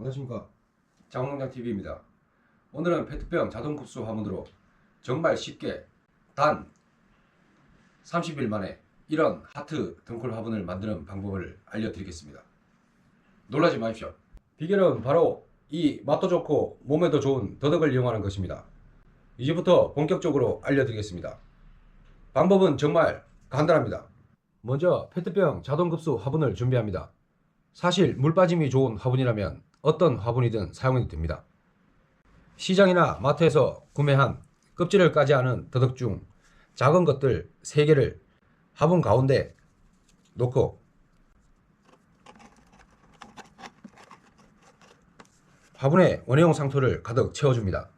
안녕하십니까. 장농장TV입니다. 오늘은 페트병 자동급수 화분으로 정말 쉽게 단 30일 만에 이런 하트 등콜 화분을 만드는 방법을 알려드리겠습니다. 놀라지 마십시오. 비결은 바로 이 맛도 좋고 몸에도 좋은 더덕을 이용하는 것입니다. 이제부터 본격적으로 알려드리겠습니다. 방법은 정말 간단합니다. 먼저 페트병 자동급수 화분을 준비합니다. 사실 물 빠짐이 좋은 화분이라면 어떤 화분이든 사용해도 됩니다. 시장이나 마트에서 구매한 껍질을 까지 않은 더덕 중 작은 것들 3개를 화분 가운데 놓고 화분에 원형 상토를 가득 채워줍니다.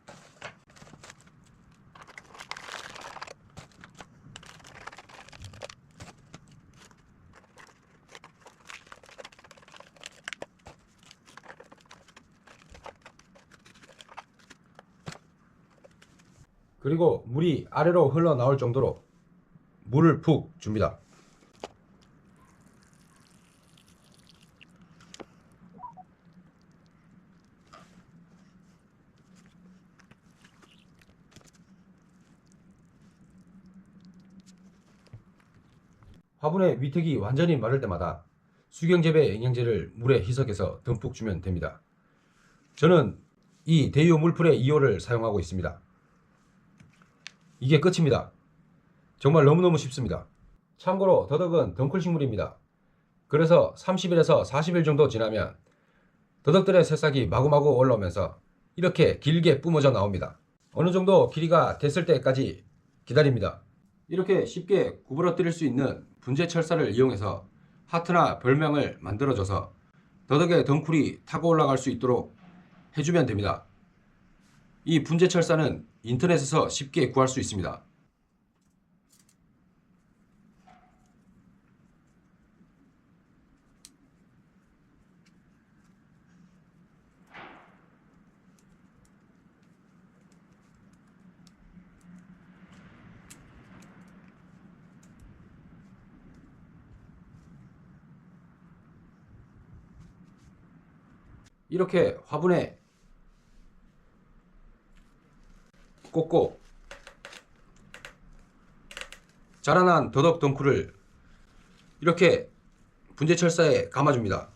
그리고 물이 아래로 흘러나올 정도로 물을 푹 줍니다. 화분의 위택이 완전히 마를 때마다 수경재배 영양제를 물에 희석해서 듬뿍 주면 됩니다. 저는 이 대유 물풀의 2호를 사용하고 있습니다. 이게 끝입니다. 정말 너무너무 쉽습니다. 참고로 더덕은 덩쿨 식물입니다. 그래서 30일에서 40일 정도 지나면 더덕들의 새싹이 마구마구 올라오면서 이렇게 길게 뿜어져 나옵니다. 어느 정도 길이가 됐을 때까지 기다립니다. 이렇게 쉽게 구부러뜨릴 수 있는 분재 철사를 이용해서 하트나 별명을 만들어줘서 더덕의 덩쿨이 타고 올라갈 수 있도록 해주면 됩니다. 이 분재 철사는 인터넷에서 쉽게 구할 수 있습니다. 이렇게 화분에 꽂고 자라난 더덕 덩쿨을 이렇게 분재철사에 감아줍니다.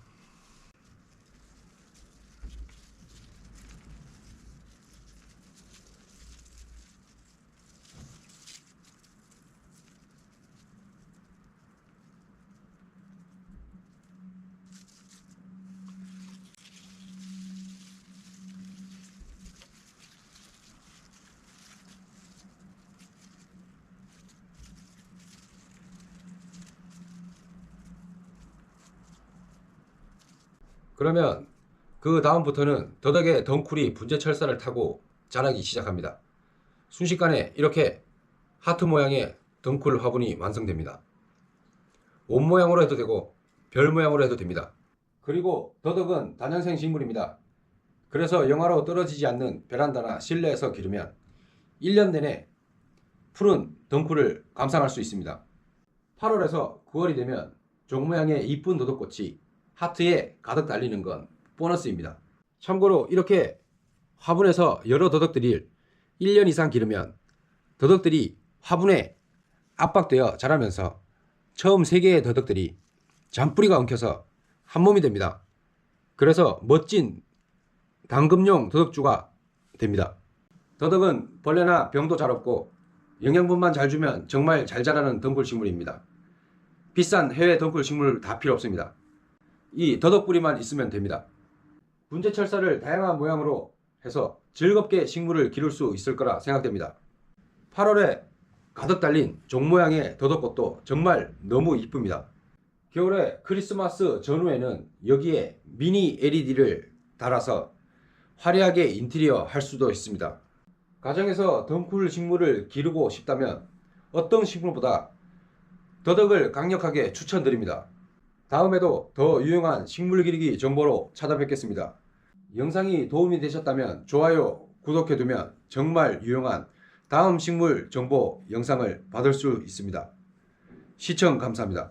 그러면 그 다음부터는 더덕의 덩쿨이 분재철사를 타고 자라기 시작합니다. 순식간에 이렇게 하트 모양의 덩쿨 화분이 완성됩니다. 온 모양으로 해도 되고 별 모양으로 해도 됩니다. 그리고 더덕은 단양생 식물입니다. 그래서 영하로 떨어지지 않는 베란다나 실내에서 기르면 1년 내내 푸른 덩쿨을 감상할 수 있습니다. 8월에서 9월이 되면 종 모양의 이쁜 더덕꽃이 하트에 가득 달리는 건 보너스입니다. 참고로 이렇게 화분에서 여러 더덕들이 1년 이상 기르면 더덕들이 화분에 압박되어 자라면서 처음 3개의 더덕들이 잔뿌리가 엉켜서 한 몸이 됩니다. 그래서 멋진 당금용 더덕주가 됩니다. 더덕은 벌레나 병도 잘 없고 영양분만 잘 주면 정말 잘 자라는 덩굴 식물입니다. 비싼 해외 덩굴 식물 다 필요 없습니다. 이 더덕뿌리만 있으면 됩니다. 분재철사를 다양한 모양으로 해서 즐겁게 식물을 기를 수 있을 거라 생각됩니다. 8월에 가득 달린 종 모양의 더덕꽃도 정말 너무 이쁩니다. 겨울에 크리스마스 전후에는 여기에 미니 LED를 달아서 화려하게 인테리어 할 수도 있습니다. 가정에서 덩쿨 식물을 기르고 싶다면 어떤 식물보다 더덕을 강력하게 추천드립니다. 다음에도 더 유용한 식물 기르기 정보로 찾아뵙겠습니다. 영상이 도움이 되셨다면 좋아요, 구독해두면 정말 유용한 다음 식물 정보 영상을 받을 수 있습니다. 시청 감사합니다.